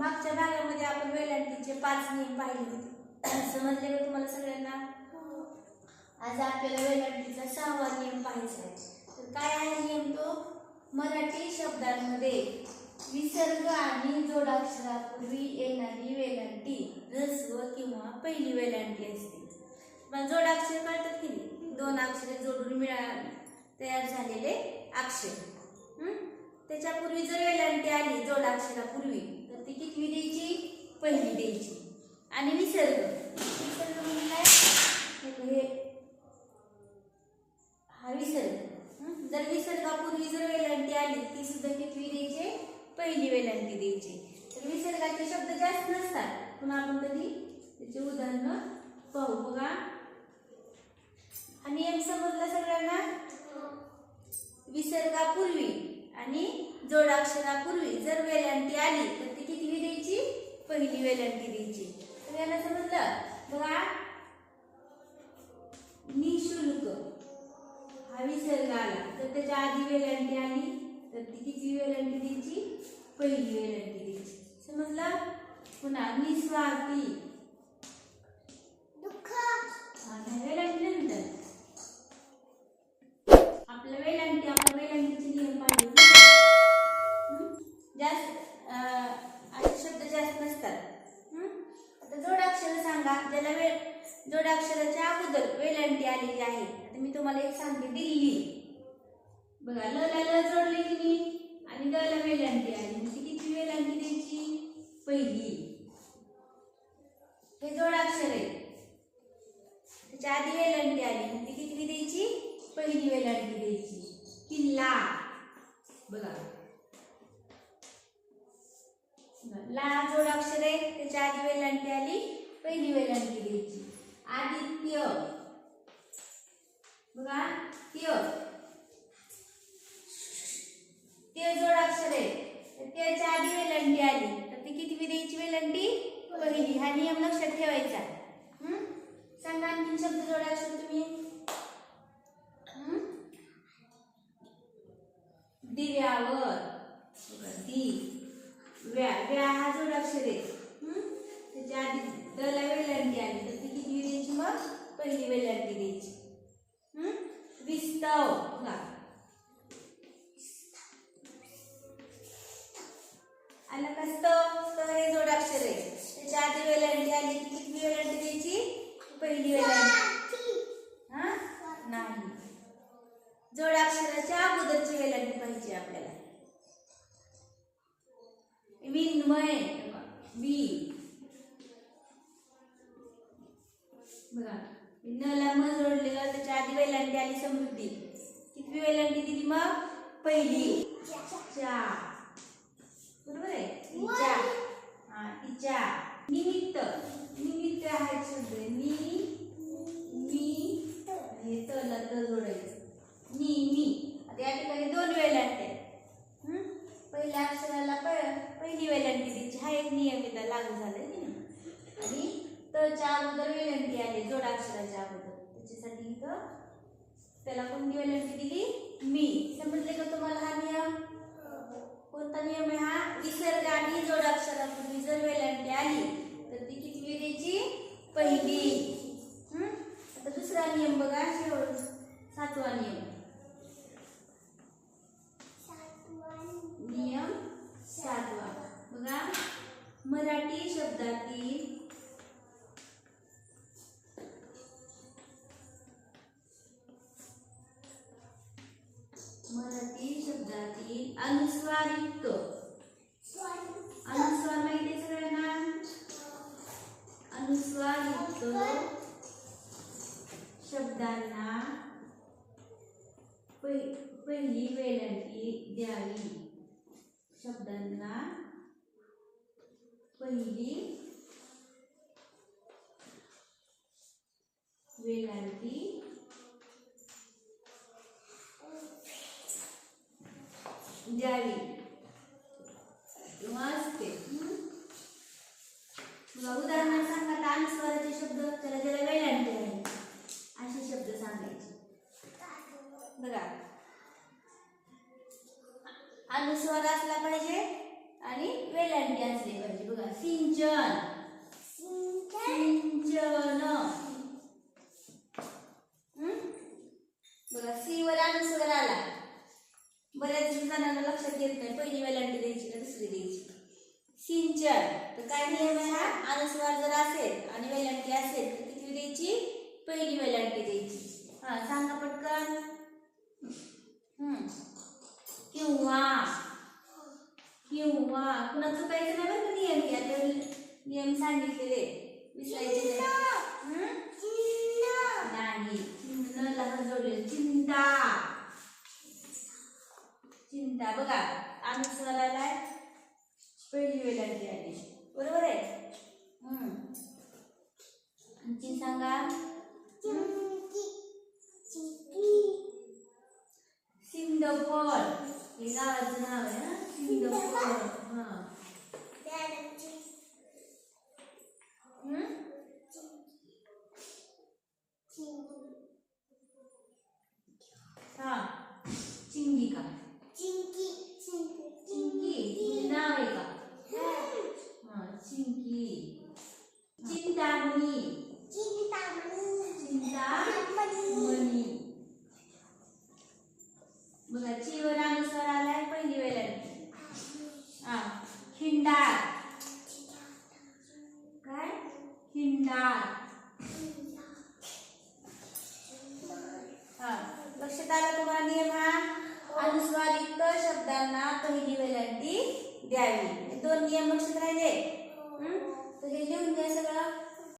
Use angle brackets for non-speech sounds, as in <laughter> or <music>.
मागच्या भागामध्ये आपण वेलांटीचे पाच नियम पाहिले होते. <coughs> समजले का तुम्हाला सगळ्यांना? हो. आज आपल्याला वेलांटीचा सहावा नियम पाहायचा आहे. तर काय आहे नियम तो? मराठी शब्दांमध्ये विसर्ग आणि जोडाक्षरापूर्वी येणारी वेलांटी रस्व किंवा पहिली वेलांटी असते. मला जोडाक्षर कळतात की नाही? दोन अक्षरे जोडून मिळा तयार झालेले अक्षर. त्याच्यापूर्वी जर वेलांटी आली जोडाक्षरापूर्वी ती कितवी द्यायची? पहिली द्यायची. आणि विसर्ग विसर्ग म्हणजे काय? हे हा विसर्ग जर विसर्गापूर्वी जर वेलांटी आली ती सुद्धा कितवी द्यायची? पहिली वेलांटी द्यायची. तर विसर्गाचे शब्द जास्त नसतात. पण आपण कधी? त्याचे उदाहरण पाहू बघा. आणि एम समजला सगळ्यांना? विसर्गापूर्वी आणि जोडाक्षरापूर्वी जर वेलांटी आली तर पहिली वेलांटी द्यायची तर याला समजलं? बघा. निशुल्क हा विसर्ग आला. तर त्याच्या आधी वेलांटी आली. तर ती किती वेलांटी द्यायची पहिली वेलांटी द्यायची समजलं? पुन्हा निस्वार्थी हा, नाही वेलांटी नंतर आपलं वेलांटी आपलं वेलांटीचे नियम पाहिजे हं? जास्त अं, असे शब्द जास्त नसतात हं? आता जोडाक्षर सांगा ज्याला वेळ जोडाक्षराच्या अगोदर वेलांटी आलेली आहे. आता मी तुम्हाला एक सांगते दिल्ली. बघा ल ला ल जोडले की मी आणि द ला वेलांटी आली. म्हणजे ती किती वेलांटी द्यायची? पहिली. हे जोडाक्षर आहे. त्याच्या आधी वेलांटी आली. मग ती किती द्यायची? पहिली वेलांटी द्यायची. किल्ला. बघा. ला जोडाक्षर आहे. त्याच्या आधी वेलांटी आली. पहिली वेलांटी द्यायची. आदित्य. बघा त्य. ते जोडाक्षर आहे तर त्याच्या आधी वेलंटी आली. तर ती किती द्यायची वेलंटी? पहिली. हा नियम लक्षात ठेवायचा. हम्म सांगा आणखी विन्मय. वी. बघा नला म जोडलेलं त्याच्या आधी वेलांटी आली समृद्धी. कितवी वैलांडी दिली मग पहिली. चा बरोबर आहे? तिच्या. हा तिच्या. निमित्त. निमित्त आहे शब्द मी मी हे तला त जोडायचं. मी मी आता या ठिकाणी दोन वेलांटी आहेत हं? पहिल्या अक्षराला प- पहिली वेलांटी द्यायची लागू झाले की? ना आणि तच्या अगोदर विनंती आली जोडाक्षराच्या अगोदर. त्याच्यासाठी इथं त्याला कोणती विनंती दिली? मी. समजले का तुम्हाला हा नियम? कोणता नियम आहे हा? विसर्ग आणि जोडाक्षरापूर्वी जर वेलांटी आली तर ती किती द्यायची पहिली. आता दुसरा नियम बघा शेवट. सातवा नियम सातवा बघा मराठी शब्दातील मराठी शब्दातील अनुस्वारयुक्त अनुस्वार माहिती आहे सगळ्यांना? अनुस्वारयुक्त शब्दांना पहिली वेलांटी द्यावी. शब्दांना पहिली वेलांटी द्यावी. किंवा असते हं? उदाहरण सांगा आता स्वराचे शब्द त्याला ज्याला वेलांटी आहे असे शब्द सांगायचे. बघा. अनुस्वार असला पाहिजे आणि वेलांटी असली पाहिजे बघा. सिंचन. सिंचन. बघा सी वर आला. बऱ्याच जणांना लक्षात येत नाही. पहिली वेलांटी द्यायची का दुसरी द्यायची? सिंचन. तर काय नियम आहे हा? अनुस्वार जर असेल आणि वेलांटी असेल तर किती द्यायची? पहिली वेलांटी द्यायची. हा सांगा पटकन. किंवा किंवा कुणा चुकायचं नाही बरं का नियम? या नियम सांगितलेले विसरायचे नाही. चिन्ह लहान चिंता! चिंता. बघा अनुस्वाराला पहिली वेलांटी आली. बरोबर आहे? हम्म. आणखी सांगा सिंदफळ हे गावाचं नाव आहे ना सिंदफळ हा हम्म? हा चिंगिका चिंकी हे नाव आहे का हा चिंकी चिंतामणी चिंतामणी बघा चिवर अनुसार आलाय पहिली वेळेला हा खिंडार. काय? खिंडार. हा लक्षात आला तुम्हाला नियम हा? अनुस्वारित शब्दांना पहिली वेलांटी द्यावी. दोन नियम लक्षात राहिले? हं? तर हे लिहून घ्या सगळं.